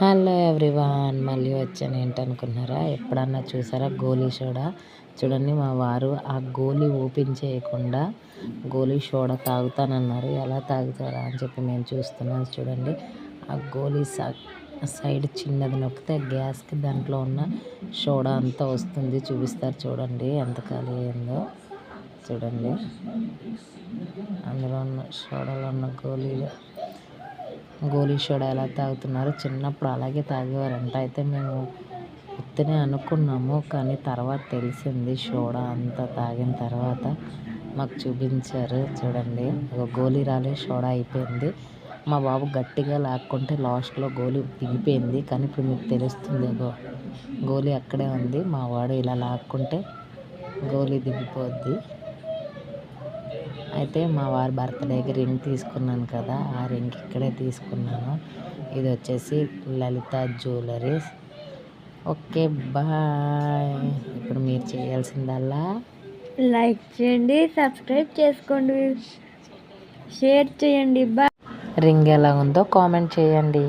Hello everyone మళ్ళీ వచ్చాను. ఏంటనుకున్నారా? ఎప్పుడన్నా చూసారా గోలీ సోడా? చూడండి మా వారు ఆ గోలీ ఓపెన్ చేయకుండా గోలీ సోడా తాగుతానన్నారు. ఎలా తాగుతారా అని చెప్పి మేము చూస్తున్నాం చూడండి. ఆ గోలీ సైడ్ చిన్నది నొక్కితే గ్యాస్కి దాంట్లో ఉన్న సోడా అంతా వస్తుంది. చూపిస్తారు చూడండి ఎంత ఖాళీ అయిందో. చూడండి. అందులో ఉన్న సోడాలో ఉన్న గోళీలు గోలీ సోడా ఎలా తాగుతున్నారు చిన్నప్పుడు అలాగే తాగేవారంట. అయితే మేము ఉత్తనే అనుకున్నాము కానీ తర్వాత తెలిసింది సోడా అంతా తాగిన తర్వాత మాకు చూపించారు. చూడండి ఒక గోలీ రాలే సోడా అయిపోయింది. మా బాబు గట్టిగా లాక్కుంటే లాస్ట్లో గోలీ దిగిపోయింది. కానీ ఇప్పుడు మీకు తెలుస్తుంది గో గోలీ అక్కడే ఉంది. మా వాడు ఇలా లాక్కుంటే గోలీ దిగిపోద్ది. అయితే మా వారి బర్త్డేకి రింగ్ తీసుకున్నాను కదా ఆ రింగ్ ఇక్కడే తీసుకున్నాను. ఇది వచ్చేసి లలిత జ్యువెలరీస్. Okay bye. ఇప్పుడు మీరు చేయాల్సిందల్లా? లైక్ చేయండి సబ్స్క్రైబ్ చేసుకోండి. షేర్ చేయండి బాయ్. రింగ్ ఎలా ఉందో కామెంట్ చేయండి.